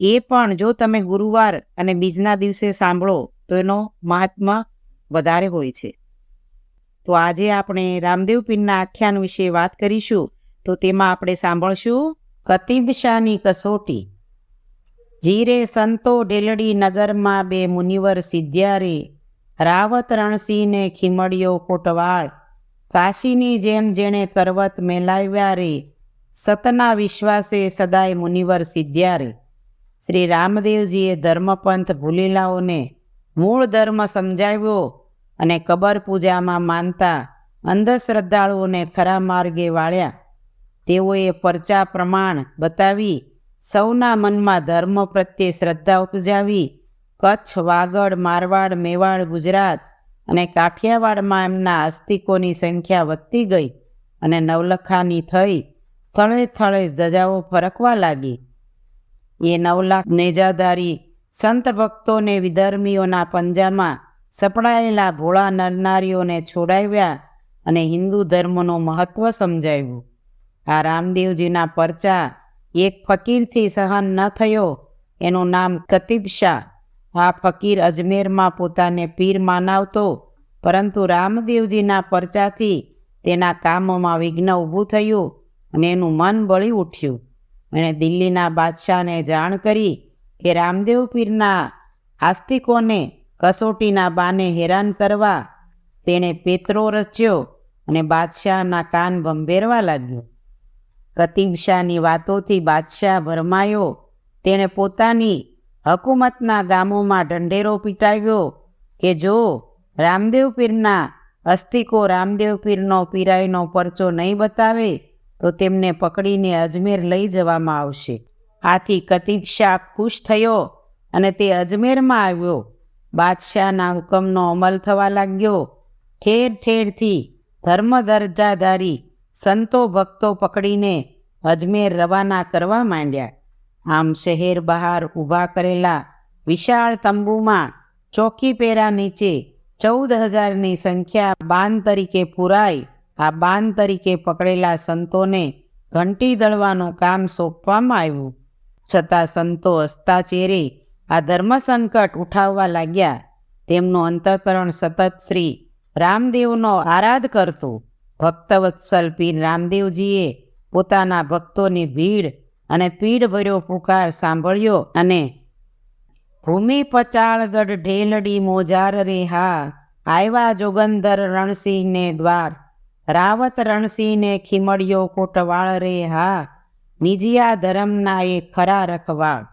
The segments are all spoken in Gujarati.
એ પણ જો તમે ગુરુવાર અને બીજના દિવસે સાંભળો, તો એનો મહાત્મા વધારે હોય છે. તો આજે આપણે રામદેવ પીરના આખ્યાન વિશે વાત કરીશું, તો તેમાં આપણે સાંભળશું, કતિબશાની કસોટી. જીરે સંતો ડેલડી નગરમાં બે મુનિવર સિદ્ધ્યા રે. રાવત રણસિંહને ખીમડિયો કોટવાળ. કાશીની જેમ જેણે કરવત મેલાવ્યા રે. સતના વિશ્વાસે સદાય મુનિવર સિદ્ધ્યા રે. શ્રી રામદેવજીએ ધર્મપંથ ભૂલેલાઓને મૂળ ધર્મ સમજાવ્યો અને કબર પૂજામાં માનતા અંધશ્રદ્ધાળુઓને ખરા માર્ગે વાળ્યા. તેઓએ પરચા પ્રમાણ બતાવી સૌના મનમાં ધર્મ પ્રત્યે શ્રદ્ધા ઉપજાવી. કચ્છ, વાગડ, મારવાડ, મેવાડ, ગુજરાત અને કાઠિયાવાડમાં એમના આસ્તિકોની સંખ્યા વધતી ગઈ અને નવલખાની થઈ. સ્થળે સ્થળે ધજાઓ ફરકવા લાગી. એ નવલાખ નેજાધારી સંત ભક્તોને વિધર્મીઓના પંજામાં સપડાયેલા ભોળા નરનારીઓને છોડાવ્યા અને હિન્દુ ધર્મનું મહત્ત્વ સમજાવ્યું. આ રામદેવજીના પરચા એક ફકીરથી સહન ન થયો, એનું નામ કતિબ શાહ. આ ફકીર અજમેરમાં પોતાને પીર માનાવતો, પરંતુ રામદેવજીના પરચાથી તેના કામમાં વિઘ્ન ઊભું થયું અને એનું મન બળી ઉઠ્યું. એણે દિલ્હીના બાદશાહને જાણ કરી કે રામદેવ પીરના આસ્તિકોને કસોટીના બાને હેરાન કરવા તેણે પેતરો રચ્યો અને બાદશાહના કાન ભંભેરવા લાગ્યો. કતીબ શાહની વાતોથી બાદશાહ ભરમાયો. તેણે પોતાની હકુમતના ગામોમાં ઢંઢેરો પીટાવ્યો કે જો રામદેવ પીરના અસ્તિકો રામદેવ પીરનો પીરાઈનો પરચો નહીં બતાવે તો તેમને પકડીને અજમેર લઈ જવામાં આવશે. આથી કતિક્ષા ખુશ થયો અને તે અજમેરમાં આવ્યો. બાદશાહના હુકમનો અમલ થવા લાગ્યો. ઠેર ઠેરથી ધર્મ દરજાધારી સંતો ભક્તો પકડીને અજમેર રવાના કરવા માંડ્યા. આમ શહેર બહાર ઊભા કરેલા વિશાળ તંબુમાં ચોકી પેરા નીચે ચૌદ હજારની સંખ્યા બાન તરીકે પુરાઈ આ બાન તરીકે પકડેલા સંતોને ઘંટી દળવાનું કામ સોંપવામાં આવ્યું. છતાં સંતો હસ્તાચેરે આ આ ધર્મસંકટ ઉઠાવવા લાગ્યા. તેમનું અંતઃકરણ સતત શ્રી રામદેવનો આરાધ કરતું. ભક્તવત્સલ પીર રામદેવજીએ પોતાના ભક્તોની ભીડ અને પીડ ભર્યો પુકાર સાંભળ્યો અને ભૂમિ પચાળગઢ ઢેલડી મોજાર રે હા આવ્યા જોગંદર રણસિંહને દ્વાર રાવત રણસિંહને ખીમડિયો કોટવાળ રે હા, નિજિયા ધરમના એ ખરા રખવાળ.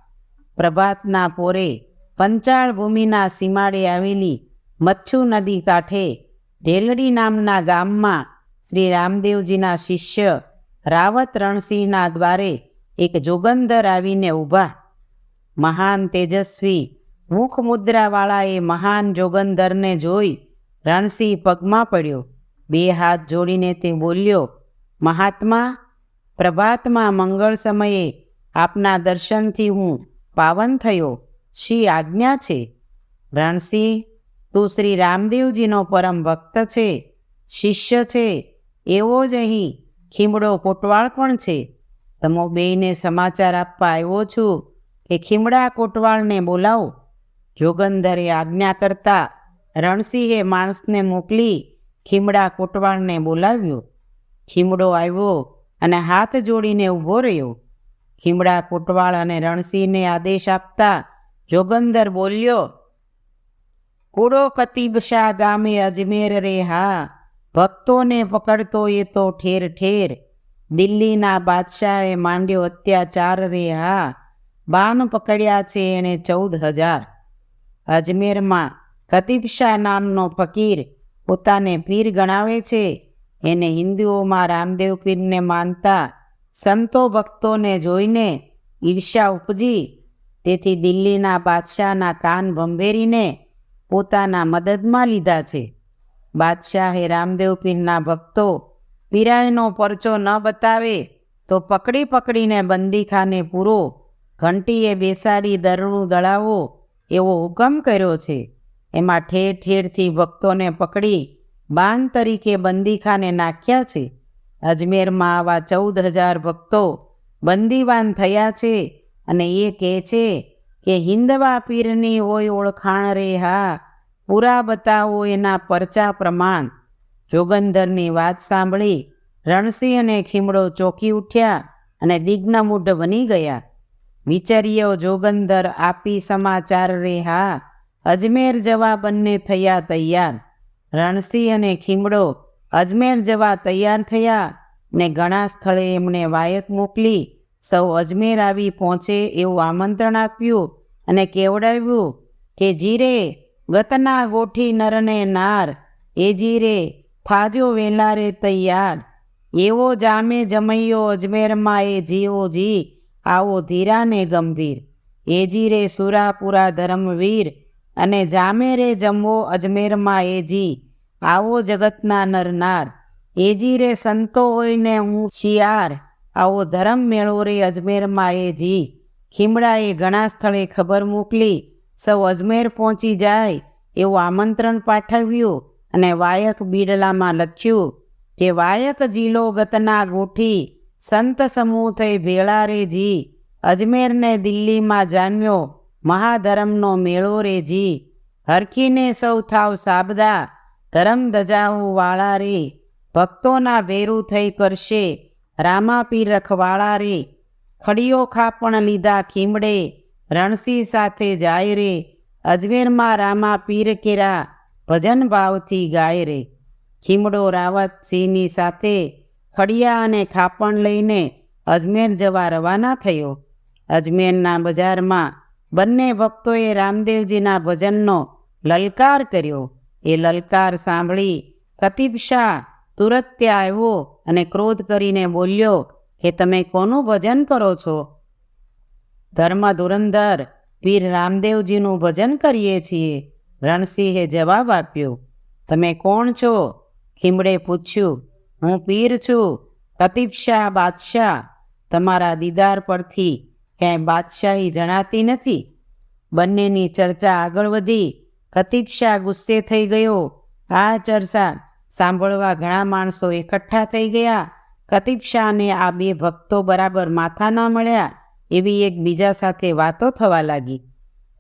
પ્રભાતના પોરે પંચાળ ભૂમિના સીમાડે આવેલી મચ્છુ નદી કાંઠે ઢેલડી નામના ગામમાં શ્રી રામદેવજીના શિષ્ય રાવત રણસિંહના દ્વારે એક જોગંદર આવીને ઊભા. મહાન તેજસ્વી મુખ મુદ્રાવાળા એ મહાન જોગંદરને જોઈ રણસિંહ પગમાં પડ્યો. બે હાથ જોડીને તે બોલ્યો, મહાત્મા, પ્રભાતમાં મંગળ સમયે આપના દર્શનથી હું પાવન થયો. શી આજ્ઞા છે? રણસિંહ, તું શ્રી રામદેવજીનો પરમ ભક્ત છે, શિષ્ય છે, એવો જ અહીં ખીમડો કોટવાળ પણ છે. તમો બેયને સમાચાર આપવા આવ્યો છું કે ખીમડા કોટવાળને બોલાવો. જોગંધરે આજ્ઞા કરતા રણસિંહે માણસને મોકલી ખીમડા કોટવાળને બોલાવ્યો. ખીમડો આવ્યો અને હાથ જોડીને ઊભો રહ્યો. ખીમડા કોટવાળ અને રણસિંહને આદેશ આપતા જોગંદર બોલ્યો કુડો કતીબ ગામે અજમેર રે હા, ભક્તોને પકડતો એ તો ઠેર ઠેર. દિલ્હીના બાદશાહે માંડ્યો અત્યાચાર રે હા બાન પકડ્યા છે એણે ચૌદ હજાર. અજમેરમાં કતીબ નામનો ફકીર પોતાને પીર ગણાવે છે. એને હિન્દુઓમાં રામદેવ પીરને માનતા સંતો ભક્તોને જોઈને ઈર્ષ્યા ઉપજી. તેથી દિલ્હીના બાદશાહના કાન ભંભેરીને પોતાના મદદમાં લીધા છે. બાદશાહે રામદેવ પીરના ભક્તો પીરાયનો પરચો ન બતાવે તો પકડી પકડીને બંદીખાને પૂરો ઘંટીએ બેસાડી દરણું દળાવો એવો હુકમ કર્યો છે. એમાં ઠેર ઠેરથી ભક્તોને પકડી બાન તરીકે બંદીખાને નાખ્યા છે. અજમેરમાં આવા ચૌદ હજાર ભક્તો બંદીવાન થયા છે અને એ કહે છે કે, હિંદવા પીરની હોય ઓળખાણ રે હા, પૂરા બતાવો એના પરચા પ્રમાણ. જોગંદરની વાત સાંભળી રણસિંહ અને ખીમડો ચોકી ઉઠ્યા અને દિગ્નમૂઢ બની ગયા. વિચાર્યો જોગંદર આપી સમાચાર રે હા અજમેર જવા બંને થયા તૈયાર. રણસિંહ અને ખીમડો અજમેર જવા તૈયાર થયા ને ઘણા સ્થળે એમણે વાયક મોકલી સૌ અજમેર આવી પહોંચે એવું આમંત્રણ આપ્યું અને કેવડાવ્યું કે, જીરે, ગતના ગોઠી નરને નાર, એ જીરે થાજો વેલારે તૈયાર. એવો જામે જમૈયો અજમેરમાં એ જીવો જી, આવો ધીરાને ગંભીર. એ જીરે સુરાપુરા ધર્મવીર અને જામે રે જમવો અજમેરમાં એ જી. આવો જગતના નરનાર એજી રે સંતો હોયને હું શિયાર. આવો ધરમ મેળો રે અજમેરમાં એ જી. ખીમડાએ ઘણા સ્થળે ખબર મોકલી. સૌ અજમેર પહોંચી જાય. એવું આમંત્રણ પાઠવ્યું અને વાયક બીડલામાં લખ્યું કે વાયક જીલો ગતના ગોઠી. સંત સમૂહ થઈ ભેળા રે જી. અજમેરને દિલ્હીમાં જામ્યો મહાધર્મનો મેળો રે જી. હરખીને સૌ થાવ સાબદા. ધરમ ધજાવું વાળા રે. ભક્તોના ભેરું થઈ કરશે. રામાપીર રખવાળા રે. ખડીયો ખાપણ લીધા ખીમડે. રણસિંહ સાથે જાય રે. અજમેરમાં રામા પીર કેરા. ભજન ભાવથી ગાય રે. ખીમડો રાવત સિંહની સાથે ખડિયા અને ખાપણ લઈને અજમેર જવા રવાના થયો. અજમેરના બજારમાં બંને ભક્તોએ રામદેવજીના ભજનનો લલકાર કર્યો. એ લલકાર સાંભળી કતીબ શાહ તુરત ત્યાં આવ્યો અને ક્રોધ કરીને બોલ્યો કે તમે કોનું ભજન કરો છો? ધર્મ ધુરંધર, પીર રામદેવજીનું ભજન કરીએ છીએ. રણસિંહે જવાબ આપ્યો, તમે કોણ છો? ખીમડે પૂછ્યું, હું પીર છું. કતીબ શાહ બાદશાહ, તમારા દીદાર પરથી ક્યાંય બાદશાહી જણાતી નથી. બંનેની ચર્ચા આગળ વધી. કતીબ શાહ ગુસ્સે થઈ ગયો. આ ચર્ચા સાંભળવા ઘણા માણસો એકઠા થઈ ગયા. કતીબ શાહને આ બે ભક્તો બરાબર માથા ન મળ્યા એવી એકબીજા સાથે વાતો થવા લાગી.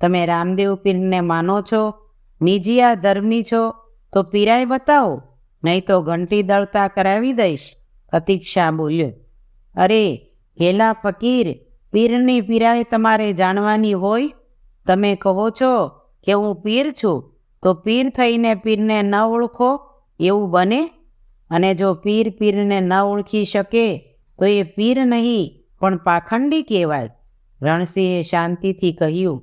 તમે રામદેવ પીરને માનો છો? નિજીયા ધર્મી છો? તો પીરાય બતાવો. નહીં તો ઘંટી દળતા કરાવી દઈશ. શાહ બોલ્યો, અરે ઘેલા ફકીર પીરની પીરાય તમારે જાણવાની હોય? તમે કહો છો કે હું પીર છું, તો પીર થઈને પીરને ન ઓળખો? એવું બને? અને જો પીર પીરને ન ઓળખી શકે, તો એ પીર નહીં, પણ પાખંડી કહેવાય. રણસિંહે શાંતિથી કહ્યું,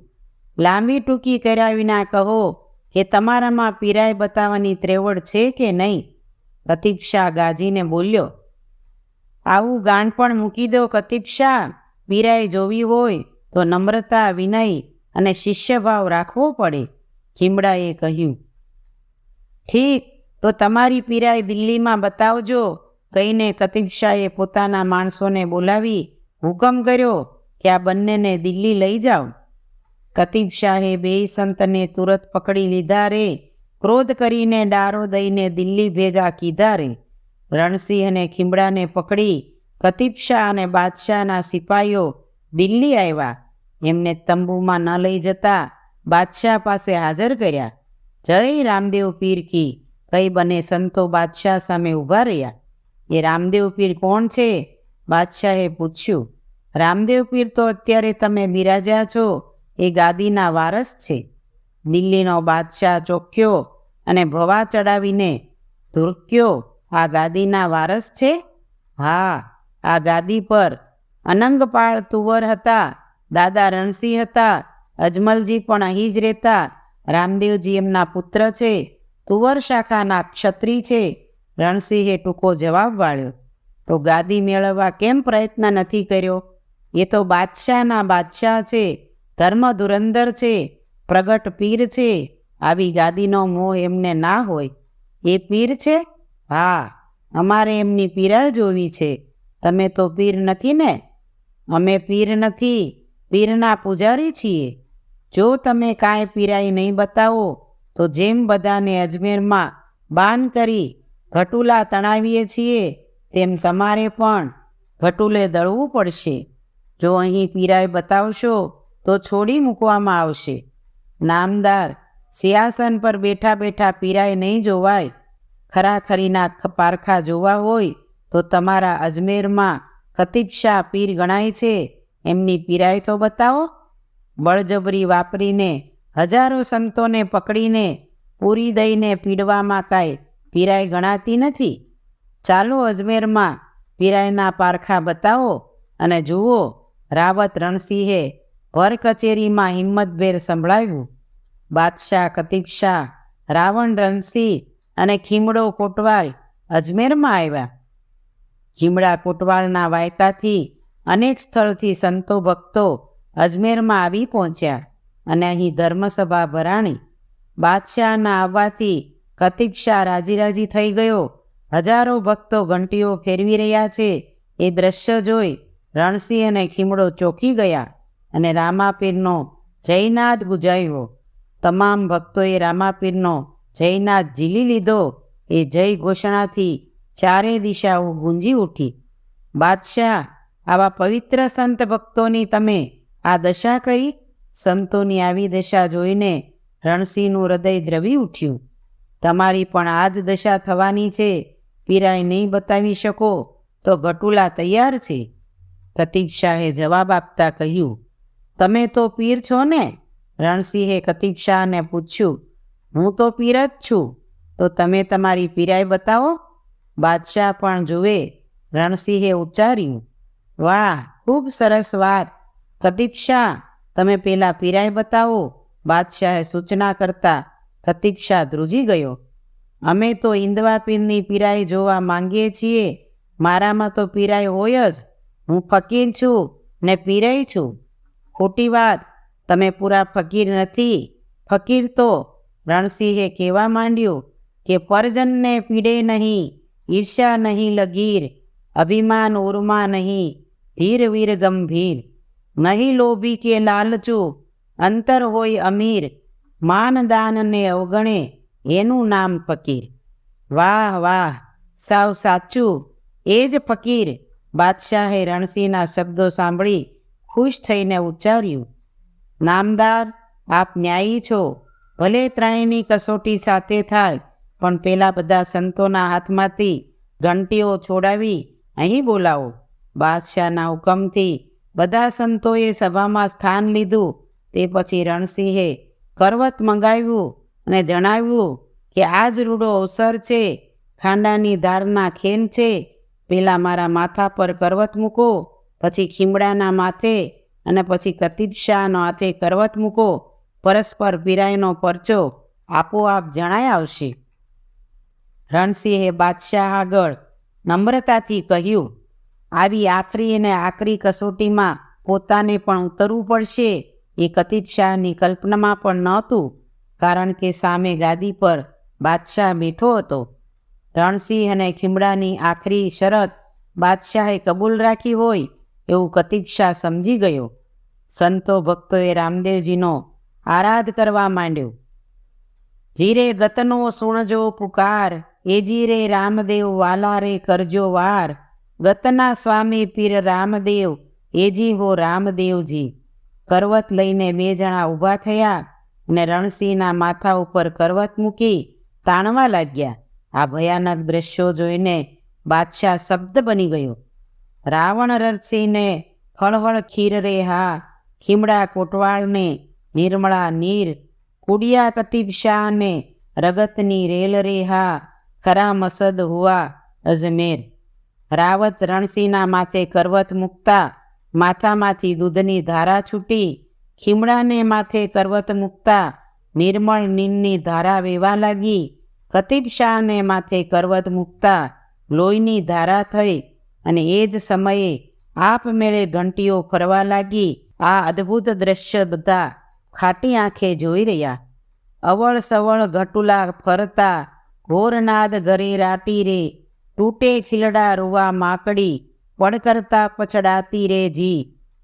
લાંબી ટૂંકી કર્યા વિના કહો કે તમારામાં પીરાય બતાવવાની ત્રેવડ છે કે નહીં? કતીબ શાહ ગાજીને બોલ્યો, આવું ગાંઠપણ મૂકી દો કતીબ શાહ પીરાય જોવી હોય તો નમ્રતા, વિનય અને શિષ્યભાવ રાખવો પડે, ખીમડાએ કહ્યું. ઠીક, તો તમારી પીરાય દિલ્હીમાં બતાવજો, કહીને કતિક્ષાએ પોતાના માણસોને બોલાવી હુકમ કર્યો કે આ બંનેને દિલ્હી લઈ જાઓ. કતીબ શાહે બે સંતને તુરત પકડી લીધા રે, ક્રોધ કરીને ડારો દઈને દિલ્હી ભેગા કીધા રે. રણસિંહ અને ખીમડાને પકડી કતીબ અને બાદશાહના સિપાહીઓ દિલ્હી આવ્યા. એમને તંબુમાં ન લઈ જતા બાદશાહ પાસે હાજર કર્યા. જય રામદેવ પીર કી, કઈ બને સંતો બાદશાહ સામે ઊભા રહ્યા? એ રામદેવ પીર કોણ છે? બાદશાહે પૂછ્યું. રામદેવ પીર તો અત્યારે તમે બિરાજ્યા છો, એ ગાદીના વારસ છે. દિલ્હીનો બાદશાહ ચોખ્યો અને ભવા ચડાવીને ધુરક્યો, આ ગાદીના વારસ છે? હા આ ગાદી પર અનંગપાળ તુવર હતા, દાદા રણસિંહ હતા, અજમલજી પણ અહીં જ રહેતા. રામદેવજી એમના પુત્ર છે, તુવર શાખાના ક્ષત્રી છે. રણસિંહે ટૂંકો જવાબ વાળ્યો, તો ગાદી મેળવવા કેમ પ્રયત્ન નથી કર્યો? એ તો બાદશાહના બાદશાહ છે, ધર્મ ધુરંધર છે, પ્રગટ પીર છે. આવી ગાદીનો મોહ એમને ના હોય. એ પીર છે? હા, અમારે એમની પીરા જોવી છે. તમે તો પીર નથી ને? અમે પીર નથી. પીરના પૂજારી છીએ. જો તમે કાંઈ પીરાઈ નહીં બતાવો, તો જેમ બધાને અજમેરમાં બાન કરી ઘટુલા તણાવીએ છીએ, તેમ તમારે પણ ઘટુલે દળવું પડશે. જો અહીં પીરાઈ બતાવશો, તો છોડી મૂકવામાં આવશે. નામદાર સિંહાસન પર બેઠા બેઠા પીરાઈ નહીં જોવાય. ખરાખરીના પારખા જોવા હોય તો તમારા અજમેરમાં ખતીબ પીર ગણાય છે? એમની પીરાઈ તો બતાવો. બળજબરી વાપરીને, હજારો સંતોને પકડીને, પૂરી દઈને પીડવામાં કાંઈ પીરાઈ ગણાતી નથી. ચાલો અજમેરમાં પીરાઈના પારખા બતાવો અને જુઓ, રાવત રણસિંહે ભર કચેરીમાં હિંમતભેર સંભળાવ્યું. બાદશાહ શાહ, રાવણ રણસિંહ અને ખીમડો કોટવાલ અજમેરમાં આવ્યા. ખીમડા કોટવાલના વાયકાથી અનેક સ્થળથી સંતો ભક્તો અજમેરમાં આવી પહોંચ્યા અને અહીં ધર્મસભા ભરાણી બાદશાહના આવવાથી કતિક શાહ રાજી થઈ ગયો. હજારો ભક્તો ઘંટીઓ ફેરવી રહ્યા છે. એ દ્રશ્ય જોઈ રણસિંહ અને ખીમડો ચોંકી ગયા અને રામાપીરનો જયનાદ ગુજાવ્યો તમામ ભક્તોએ રામાપીરનો જયનાદ ઝીલી લીધો. એ જય ઘોષણાથી ચારે દિશાઓ ગુંજી ઉઠી. બાદશાહ, આવા પવિત્ર સંત ભક્તોની તમે આ દશા કરી? સંતોની આવી દશા જોઈને રણસિંહનું હૃદય દ્રવી ઉઠ્યું. તમારી પણ આ જ દશા થવાની છે. પીરાઈ નહીં બતાવી શકો તો ગટુલા તૈયાર છે. કતીબ જવાબ આપતા કહ્યું, તમે તો પીર છો ને? રણસિંહે કતીબ શાહને પૂછ્યું, હું તો પીર જ છું. તો તમે તમારી પીરાઈ બતાવો. બાદશાહ પણ જુએ, રણસિંહે ઉચ્ચાર્યું, વાહ, ખૂબ સરસ વાત. કતીબ તમે પેલા પીરાય બતાવો. બાદશાહે સૂચના કરતા કતીબ ધ્રુજી ગયો, અમે તો ઈંદવા પીરની પીરાઈ જોવા માંગીએ છીએ. મારામાં તો પીરાઈ હોય જ. હું ફકીર છું ને પીરાઈ છું. ખોટી વાત. તમે પૂરા ફકીર નથી. ફકીર તો. રણસિંહે કહેવા માંડ્યું કે પરજનને પીડે નહીં. ઈર્ષા નહીં લગીર, અભિમાન ઓરમા નહીં, ધીર વીર ગંભીર. નહીં લોભી કે લાલચુ, અંતર હોય અમીર. માનદાનને અવગણે એનું નામ ફકીર. વાહ વાહ, સાવ સાચું, એ જ ફકીર. બાદશાહે રણસિંહના શબ્દો સાંભળી ખુશ થઈને ઉચ્ચાર્યું, નામદાર, આપ ન્યાયી છો. ભલે ત્રણેયની કસોટી સાથે થાય પણ પેલા બધા સંતોના હાથમાંથી ઘંટીઓ છોડાવી અહીં બોલાવો. બાદશાહના હુકમથી બધા સંતોએ સભામાં સ્થાન લીધું. તે પછી રણસિંહે કરવત મંગાવ્યું અને જણાવ્યું કે આજ રૂડો અવસર છે, ખાંડાની ધારના ખેન છે. પેલા મારા માથા પર કરવત મૂકો, પછી ખીમડાના માથે અને પછી કતીબ શાહનો હાથે કરવત મૂકો. પરસ્પર પિરાયનો પરચો આપોઆપ જણાય આવશે. રણસિંહે બાદશાહ આગળ નમ્રતાથી કહ્યું, આવી આખરી અને આખરી કસોટીમાં પોતાને પણ ઉતરવું પડશે, એ કતીબ શાહની કલ્પનામાં પણ નહોતું, કારણ કે સામે ગાદી પર બાદશાહ બેઠો હતો. રણસિંહ અને ખીમડાની આખરી શરત બાદશાહે કબૂલ રાખી હોય એવું કતીબ સમજી ગયો. સંતો ભક્તોએ રામદેવજીનો આરાધ કરવા માંડ્યો. જીરે ગતનો સુણજો પુકાર એ જીરે રામદેવ વાલા રે કરજો વાર. ગતના સ્વામી પીર રામદેવ એજી હો રામદેવજી. કરવત લઈને બે જણા ઊભા થયા ને રણસિંહના માથા ઉપર કરવત મૂકી તાણવા લાગ્યા. આ ભયાનક દ્રશ્યો જોઈને બાદશાહ શબ્દ બની ગયો. રાવણ રણસિંહને હળહળ ખીર રે હા, ખીમડા કોટવાળને નિર્મળા નીર કુડિયા કતીબ શાહને રગતની રેલ રે હા ખરા મસદ હુઆ, અજમેર. રાવત રણસિંહના માથે કરવત મૂકતા, માથામાંથી દૂધની ધારા છૂટી, ખીમડાને માથે કરવત મૂકતા, નિર્મળ નીનની ધારા વેવા લાગી કતીબ શાહને માથે કરવત મૂકતા, લોહીની ધારા થઈ અને એ જ સમયે આપમેળે ઘંટીઓ ફરવા લાગી, આ અદ્ભુત દ્રશ્ય બધા ખાટી આંખે જોઈ રહ્યા. અવળ સવળ ઘટુલા ફરતા ઘોરનાદ ઘરે રાટી રે તૂટે ખીલડા રૂવા માકડી પડકરતા પછડાતી રે જી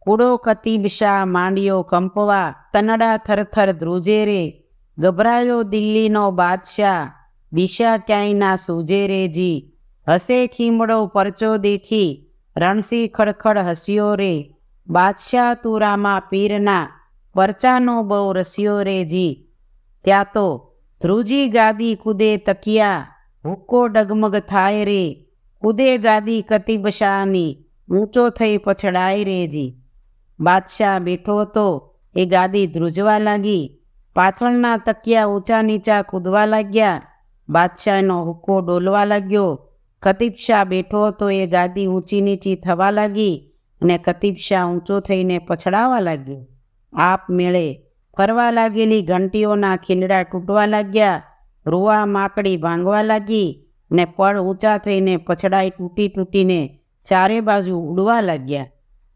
કુડો કતીબશા માંડ્યો કંપવા તનડા થરથર ધ્રુજે રે ગભરાયો દિલ્હીનો બાદશાહ દિશા ક્યાંય ના સૂજે રે જી હસે ખીમડો પરચો દેખી રણસી ખડખડ હસ્યો રે બાદશાહ તુરામાં પીરના પરચાનો બહુ રસ્યો રે જી ત્યાં તો ધ્રુજી ગાદી કુદે તકિયા હુક્કો ડગમગ થાય રે. કુદે ગાદી કતિબશાની ઊંચો થઈ પછડાય રેજી બાદશાહ બેઠો હતો, એ ગાદી ધ્રુજવા લાગી. પાછળના તકિયા ઊંચા નીચા કૂદવા લાગ્યા. બાદશાહનો હુક્કો ડોલવા લાગ્યો. કતિબશાહ બેઠો હતો, એ ગાદી ઊંચી નીચી થવા લાગી અને કતિબશાહ ઊંચો થઈને પછડાવા લાગ્યો. આપ મેળે ફરવા લાગેલી ઘંટીઓના ખીલડા તૂટવા લાગ્યા. રૂવા માકડી ભાંગવા લાગી ને પળ ઊંચા થઈને પછડાઈ તૂટી તૂટીને ચારે બાજુ ઉડવા લાગ્યા.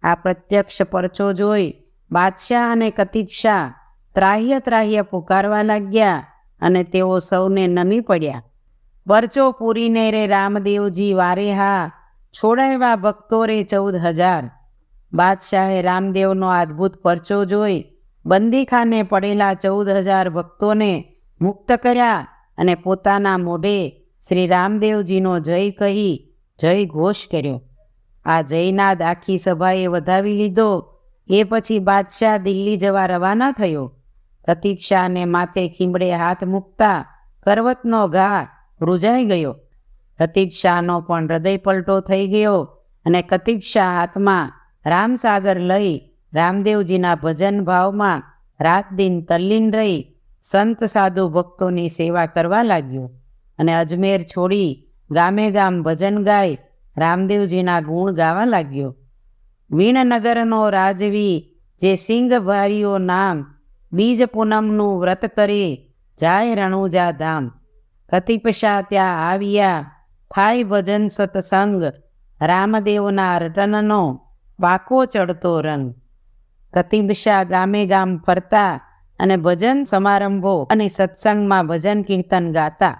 આ પ્રત્યક્ષ પરચો જોઈ બાદશાહ અને કતિપશાહ ત્રાહ્ય ત્રાહ્ય પુકારવા લાગ્યા અને તેઓ સૌને નમી પડ્યા. પરચો પૂરીને રે રામદેવજી વારે હા, છોડાવ્યા ભક્તો રે ચૌદ હજાર. બાદશાહે રામદેવનો અદ્ભુત પરચો જોઈ બંદીખાને પડેલા ચૌદ હજાર ભક્તોને મુક્ત કર્યા અને પોતાના મોઢે શ્રી રામદેવજીનો જય કહી જય ઘોષ કર્યો. આ જયનાદ આખી સભાએ વધાવી લીધો. એ પછી બાદશાહ દિલ્હી જવા રવાના થયો. પ્રતીક્ષાને માથે ખીમડે હાથ મૂકતા કરવતનો ઘા રૂજાઈ ગયો. કતિબશાહનો પણ હૃદય પલટો થઈ ગયો અને કતિક્ષા હાથમાં રામસાગર લઈ રામદેવજીના ભજન ભાવમાં રાત દિન તલ્લીન રહી સંત સાધુ ભક્તોની સેવા કરવા લાગ્યો અને અજમેર છોડી ગામે ગામ ભજન ગાય રામદેવજીના ગુણ ગાવા લાગ્યો. વીણનગરનો રાજવી જે સિંહ ભારીઓ નામ બીજ પૂનમનું વ્રત કરી જાય રણુજા ધામ. કતિપશા ત્યાં આવ્યા થાય ભજન સત્સંગ રામદેવના રટનનો પાકો ચડતો રંગ. કતિબશા ગામે ગામ ફરતા અને ભજન સમારંભો અને સત્સંગમાં ભજન કીર્તન ગાતા.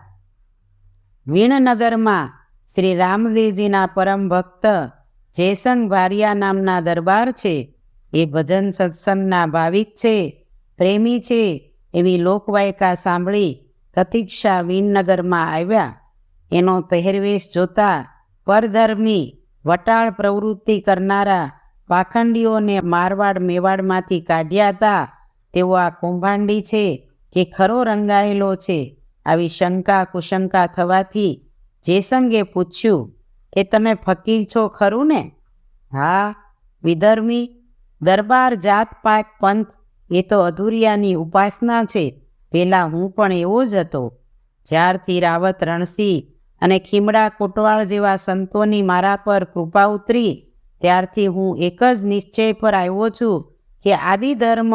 વીણનગરમાં શ્રી રામદેવજીના પરમ ભક્ત જયસંગ ભારિયા નામના દરબાર છે. એ ભજન સત્સંગના ભાવિક છે, પ્રેમી છે એવી લોકવાયકા સાંભળી કતિક્ષા વીણનગરમાં આવ્યા. એનો પહેરવેશ જોતા પરધર્મી વટાળ પ્રવૃત્તિ કરનારા પાખંડીઓને મારવાડ મેવાડમાંથી કાઢ્યા હતા. તેવો આ કૌભાંડી છે કે ખરો રંગાયેલો છે. આવી શંકા કુશંકા થવાથી જેસંગે પૂછ્યું કે તમે ફકીર છો ખરું ને? હા, વિધર્મી, દરબાર જાત પાત પંથ, એ તો અધુરિયાની ઉપાસના છે. પહેલાં હું પણ એવો જ હતો. જ્યારથી રાવત રણસિંહ અને ખીમડા કોટવાળ જેવા સંતોની મારા પર કૃપા ઉતરી ત્યારથી હું એક જ નિશ્ચય પર આવ્યો છું કે આદિ ધર્મ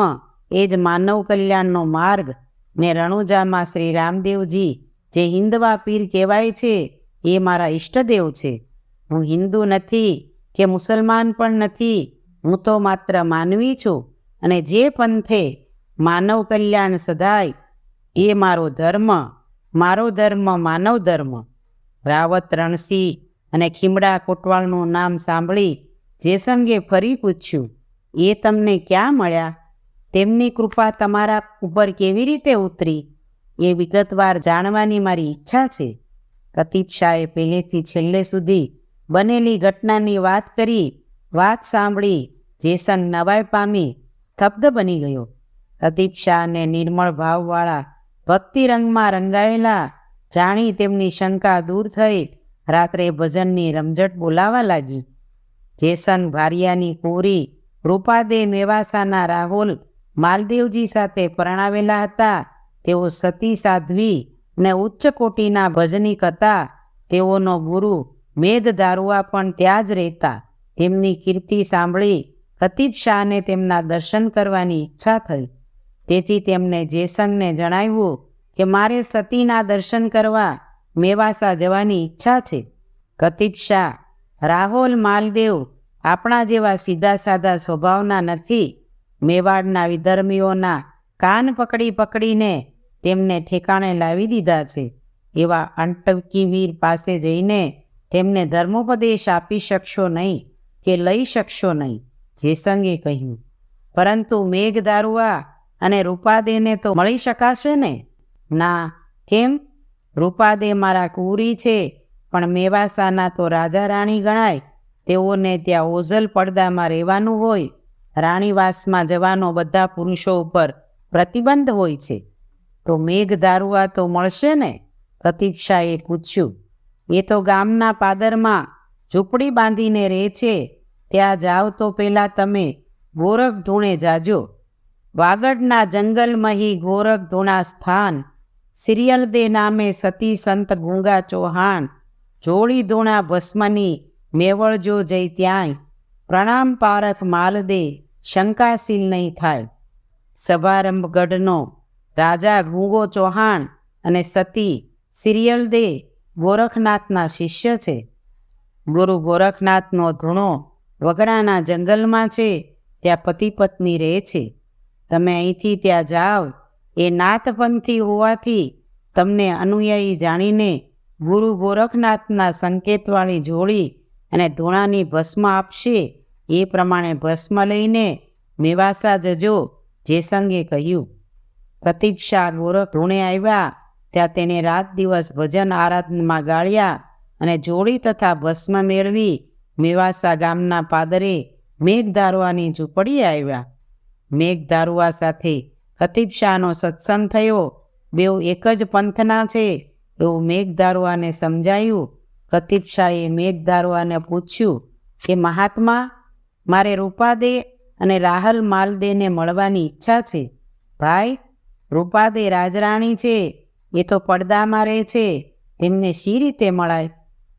એ જ માનવ કલ્યાણનો માર્ગ. ને રણુજામાં શ્રી રામદેવજી જે હિન્દવા પીર કહેવાય છે, એ મારા ઈષ્ટદેવ છે. હું હિન્દુ નથી કે મુસલમાન પણ નથી, હું તો માત્ર માનવી છું અને જે પંથે માનવ કલ્યાણ સદાય, એ મારો ધર્મ મારો ધર્મ, માનવ ધર્મ. રાવત રણસિંહ અને ખીમડા કોટવાળનું નામ સાંભળી જેસંગે ફરી પૂછ્યું, એ તમને ક્યાં મળ્યા? તેમની કૃપા તમારા ઉપર કેવી રીતે ઉતરી? એ વિગતવાર જાણવાની મારી ઈચ્છા છે. કતીબ શાહે પહેલેથી છેલ્લે સુધી બનેલી ઘટનાની વાત કરી, વાત સાંભળી જેસંગ નવાઈ પામી, સ્તબ્ધ બની ગયો. કતીબ શાહને નિર્મળ ભાવવાળા ભક્તિ રંગમાં રંગાયેલા, જાણી તેમની શંકા દૂર થઈ, રાત્રે ભજનની રમઝટ બોલાવા લાગી. જેસંગ ભારિયાની કુંવરી રૂપાદે મેવાસાના રાહુલ, માલદેવજી સાથે પરણાવેલા હતા. તેઓ સતી સાધ્વી અને ઉચ્ચ કોટીના ભજનીક હતા તેઓનો ગુરુ મેઘ દારૂઆ પણ ત્યાં જ રહેતા. તેમની કીર્તિ સાંભળી ખતીબ શાહને તેમના દર્શન કરવાની ઈચ્છા થઈ. તેથી તેમને જેસંગને જણાવ્યું કે, મારે સતીના દર્શન કરવા મેવાસા જવાની ઈચ્છા છે. ખતીબ શાહ, રાહુલ, માલદેવ આપણા જેવા સીધા સાધા સ્વભાવના નથી. મેવાડના વિધર્મીઓના કાન પકડી પકડીને તેમને ઠેકાણે લાવી દીધા છે. એવા અંટકીવીર પાસે જઈને તેમને ધર્મોપદેશ આપી શકશો નહીં કે લઈ શકશો નહીં જેસંગે કહ્યું. પરંતુ મેઘ દારૂઆ અને રૂપાદેને તો મળી શકાશે ને? ના, કેમ? રૂપાદે મારા કુરી છે, પણ મેવાસાના તો રાજા રાણી ગણાય તેઓને ત્યાં ઓઝલ પડદામાં રહેવાનું હોય, રાણીવાસમાં જવાનો બધા પુરુષો ઉપર પ્રતિબંધ હોય છે. તો મેઘ દારુઆ તો મળશે ને? પ્રતીક્ષાએ પૂછ્યું. એ તો ગામના પાદરમાં ઝૂંપડી બાંધીને રહે છે. ત્યાં જાઓ તો પહેલાં તમે ગોરખ ધૂણે જાજો. વાગડના જંગલમહી ગોરખ ધૂણા સ્થાન. સિરિયલ દે નામે સતી સંત ગુંગા ચૌહાણ. જોડી ધૂણા ભસ્મની મેવળજો જઈ ત્યાંય. પ્રણામ પારખ માલ દે શંકાશીલ નહીં થાય. સભારંભગઢનો રાજા ગુંગો ચૌહાણ અને સતી સિરિયલ દે, ગોરખનાથના શિષ્ય છે. ગુરુ ગોરખનાથનો ધૂણો વગડાના જંગલમાં છે, ત્યાં પતિ પત્ની રહે છે. તમે અહીંથી ત્યાં જાઓ એ નાથપંથી હોવાથી તમને અનુયાયી જાણીને ગુરુ ગોરખનાથના સંકેતવાળી જોડી અને ધૂણાની ભસ્મ આપશે. એ પ્રમાણે ભસ્મ લઈને મેવાસા જજો જેસંગે કહ્યું. પ્રતીક્ષા ગોરખ ધૂણે આવ્યા. ત્યાં તેણે રાત દિવસ ભજન આરાધનમાં ગાળ્યા અને જોડી તથા ભસ્મ મેળવી મેવાસા ગામના પાદરે મેઘધારુઆની ઝૂંપડી આવ્યા. મેઘધારુઆ સાથે કતીબશાહનો સત્સંગ થયો. બેઉ એક જ પંથના છે. એવું મેઘધારુઆને સમજાયું. કતીબશાહે મેઘદારુઆને પૂછ્યું કે, મહાત્મા, મારે રૂપાદે અને રાહલ માલદેને મળવાની ઈચ્છા છે. ભાઈ, રૂપાદે રાજરાણી છે. એ તો પડદામાં રહે છે. તેમને શી રીતે મળાય?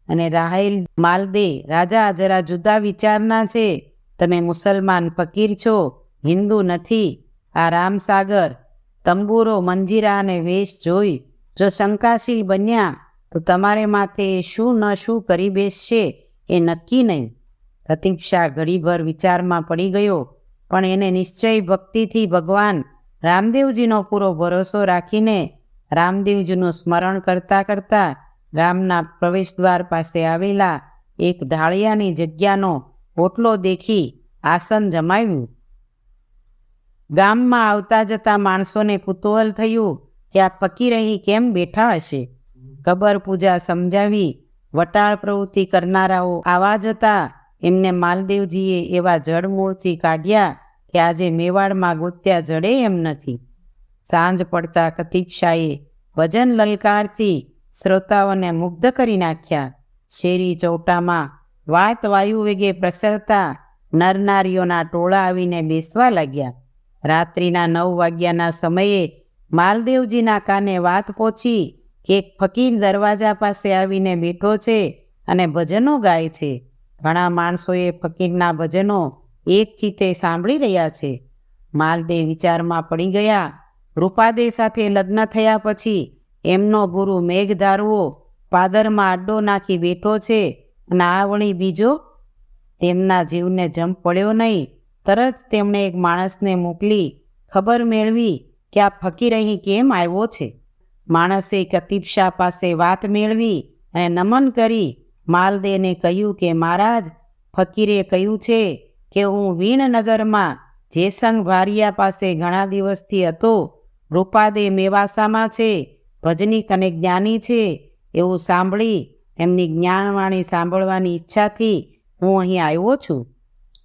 અને રાહેલ માલદે રાજા જરા જુદા વિચારના છે. તમે મુસલમાન ફકીર છો, હિન્દુ નથી. આ રામસાગર, તંબુરો, મંજીરા અને વેશ જોઈ જો શંકાશીલ બન્યા તો તમારે માથે શું ન શું કરી બેસશે એ નક્કી નહીં. પ્રતીક્ષા ઘડીભર વિચારમાં પડી ગયો, પણ એને નિશ્ચય ભક્તિથી ભગવાન રામદેવજીનો પૂરો ભરોસો રાખીને રામદેવજીનું સ્મરણ કરતાં કરતાં ગામના પ્રવેશદ્વાર પાસે આવેલા એક ઢાળિયાની જગ્યાનો ઓટલો દેખી આસન જમાવ્યું. ગામમાં આવતા જતા માણસોને કુતૂહલ થયું કે આ પકી રહી કેમ બેઠા હશે? કબર પૂજા સમજાવી વટાળ પ્રવૃત્તિ કરનારાઓ આવા જતા એમને માલદેવજીએ એવા જળમૂળથી કાઢ્યા કે આજે મેવાડમાં ગોત્યા જડે એમ નથી. સાંજ પડતા કતીક્ષાએ ભજન લલકારથી શ્રોતાઓને મુગ્ધ કરી નાખ્યા. શેરી ચૌટામાં વાત વાયુ વેગે પ્રસરતા નરનારીઓના ટોળા આવીને બેસવા લાગ્યા. રાત્રિના નવ વાગ્યાના સમયે માલદેવજીના કાને વાત પહોંચી એક ફકીર દરવાજા પાસે આવીને બેઠો છે અને ભજનો ગાય છે. ઘણા માણસોએ ફકીરના ભજનો એક ચિત્તે સાંભળી રહ્યા છે. માલદેવ વિચારમાં પડી ગયા, રૂપાદે સાથે લગ્ન થયા પછી એમનો ગુરુ મેઘધારવો પાદરમાં આડો નાખી બેઠો છે અને આ વળી બીજો તેમના જીવને જંપ પડ્યો નહીં. તરત તેમણે એક માણસને મોકલી ખબર મેળવી કે આ ફકીર અહીં કેમ આવ્યો છે. માણસે કતીબશાહ પાસે વાત મેળવી અને નમન કરી. માલદેને કહ્યું કે, મહારાજ, ફકીરે કહ્યું છે કે, હું વીણનગરમાં જેસંગ ભારિયા પાસે ઘણા દિવસથી હતો. રૂપાદે મેવાસામાં છે, ભજનીક અને જ્ઞાની છે. એવું સાંભળી, એમની જ્ઞાનવાણી સાંભળવાની ઈચ્છાથી હું અહીં આવ્યો છું.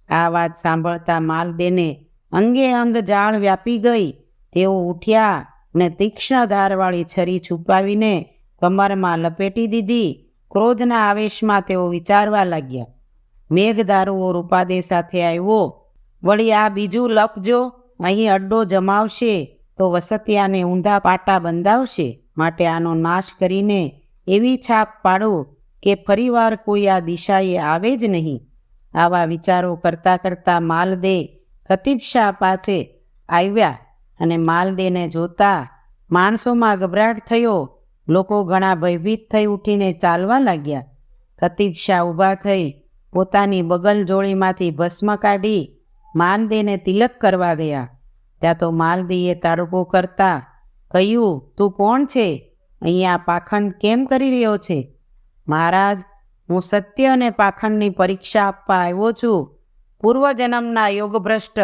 આ વાત સાંભળતા માલદેને અંગે અંગ જાળ વ્યાપી ગઈ. તેઓ ઉઠ્યા ને તીક્ષ્ણ ધારવાળી છરી છુપાવીને કમરમાં લપેટી દીધી. ક્રોધના આવેશમાં તેઓ વિચારવા લાગ્યા. મેઘધારુઓ રૂપાદે સાથે આવ્યો. વળી આ બીજું લપજો અહીં અડ્ડો જમાવશે, તો વસતિયાને ઊંધા પાટા બંધાવશે, માટે આનો નાશ કરીને એવી છાપ પાડો કે ફરીવાર કોઈ આ દિશાએ આવે જ નહીં. આવા વિચારો કરતાં કરતાં માલદે કતીબશાહ પાસે આવ્યા. અને માલદેને જોતા માણસોમાં ગભરાટ થયો. લોકો ઘણા ભયભીત થઈ ઉઠીને ચાલવા લાગ્યા. પ્રતીક્ષા ઊભા થઈ પોતાની બગલ જોડીમાંથી ભસ્મ કાઢી માલદેને તિલક કરવા ગયા. ત્યાં તો માલદીએ તાડકો કરતા કહ્યું, તું કોણ છે? અહીંયા પાખંડ કેમ કરી રહ્યો છે? મહારાજ, હું સત્ય અને પાખંડની પરીક્ષા આપવા આવ્યો છું. પૂર્વજન્મના યોગભ્રષ્ટ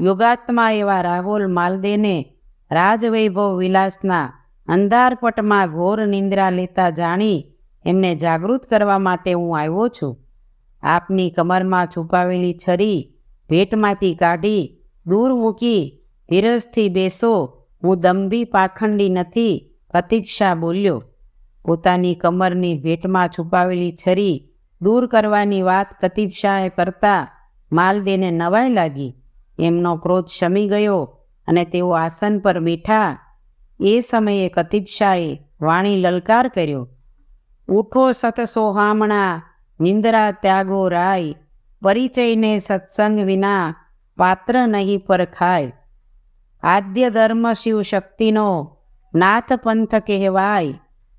યોગાત્મા એવા રાહુલ માલદેને રાજવૈભવ વિલાસના અંધારપટમાં ઘોર નિંદ્રા લેતા જાણી એમને જાગૃત કરવા માટે હું આવ્યો છું. આપની કમરમાં છુપાવેલી છરી ભેટમાંથી કાઢી દૂર મૂકી ધીરજથી બેસો. હું દંભી પાખંડી નથી, પ્રતીક્ષા બોલ્યો. પોતાની કમરની ભેટમાં છુપાવેલી છરી દૂર કરવાની વાત કતિક્ષાએ કરતા માલદેને નવાઈ લાગી. એમનો ક્રોધ શમી ગયો અને તેઓ આસન પર બેઠા. એ સમયે કતિક્ષાએ વાણી લલકાર કર્યો, ઉઠો સતસોહામણા નિંદ્રા ત્યાગો રાય, પરિચયને સત્સંગ વિના પાત્ર નહીં પર ખાય. આદ્ય ધર્મ શિવ શક્તિનો નાથ પંથ કહેવાય.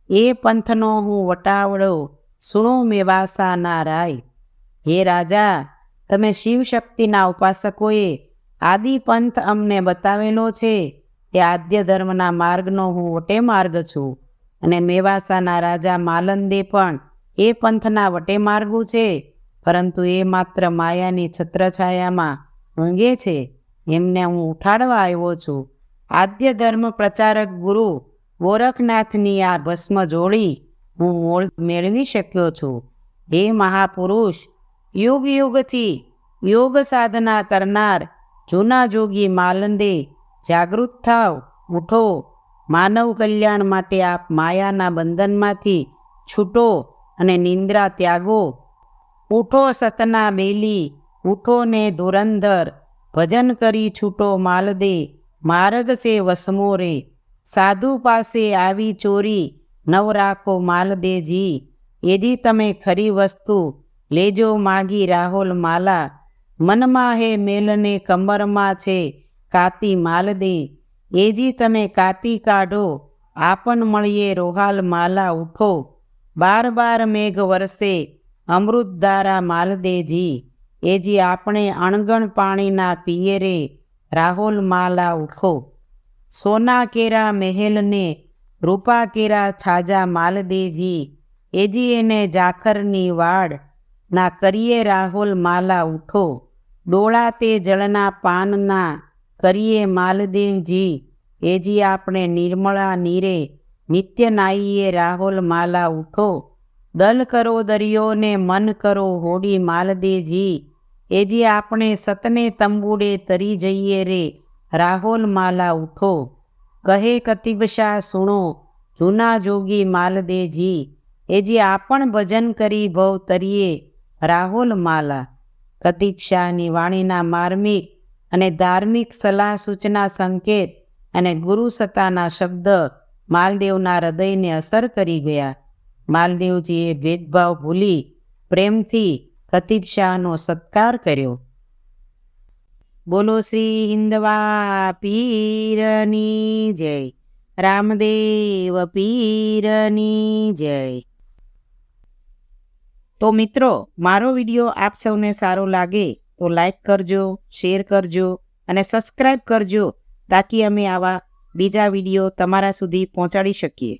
એ પંથનો હું વટાવડો, સુણો મેવાસા ના રાય. હે રાજા, તમે શિવ શક્તિના ઉપાસકોએ આદિ પંથ અમને બતાવેલો છે એ આદ્ય ધર્મના માર્ગનો હું વટે માર્ગ છું અને મેવાસાના રાજા માલંદે પણ એ પંથના વટે માર્ગું છે, પરંતુ એ માત્ર માયાની છત્રછાયામાં ઊંઘે છે. એમને હું ઉઠાડવા આવ્યો છું. આદ્ય ધર્મ પ્રચારક ગુરુ ગોરખનાથની આ ભસ્મ જોડી હું મોળ મેળવી શક્યો છું. હે મહાપુરુષ, યુગ યુગથી યોગ સાધના કરનાર જૂના જોગી માલંદે જાગૃત થાવ, ઉઠો, માનવ કલ્યાણ માટે આપ માયાના બંધનમાંથી છૂટો અને નિંદ્રા ત્યાગો. ઉઠો સતના બેલી, ઉઠો ને ધુરંધર, ભજન કરી છૂટો માલદે, માર્ગ સે વસમો રે, સાધુ પાસે આવી ચોરી, નવ રાખો માલદેજી એજી તમે ખરી વસ્તુ, લેજો માગી રાહુલ માલા મનમાં હે મેલને કમરમાં છે, કાતી માલદે. એજી તમે કાતી કાઢો, આપન મળીએ રોહાલ માલા ઉઠો. બાર બાર મેઘ વરસે અમૃતધારા માલદેજી એજી આપણે અણગણ પાણીના પિયરે, રાહુલ માલા ઉઠો. સોના કેરા મહેલને, રૂપા કેરા છાજા માલદેજી એજી એને જાખરની વાડ, ના કરીએ રાહુલ માલા ઉઠો. ડોળા તે જળના પાનના કરીએ માલદેવજી એજી આપણે નિર્મળા નીરે નિત્ય નાઈએ રાહુલ માલા ઉઠો. દલ કરો દરિયોને, મન કરો હોડી માલદેજી એજી આપણે સતને તંબુડે તરી જઈએ રે, રાહુલ માલા ઉઠો. કહે કતિબશા સુણો, જૂના જોગી માલદેજી એજી આપણ ભજન કરી ભવ તરીએ રાહુલ માલા. કતિક્ષાની વાણીના માર્મિક અને ધાર્મિક સલાહ સૂચના સંકેત અને ગુરુ સત્તાના શબ્દ માલદેવના હૃદયને અસર કરી ગયા. માલદેવજીએ ભેદભાવ ભૂલી પ્રેમથી કતિક્ષાનો સત્કાર કર્યો. બોલો શ્રી હિન્દવા પીરની જય, રામદેવ પીરની જય. તો મિત્રો, મારો વીડિયો આપ સૌને સારો લાગે તો લાઈક કરજો, શેર કરજો અને સબસ્ક્રાઈબ કરજો તાકી અમે આવા બીજા વીડિયો તમારા સુધી પહોંચાડી શકીએ.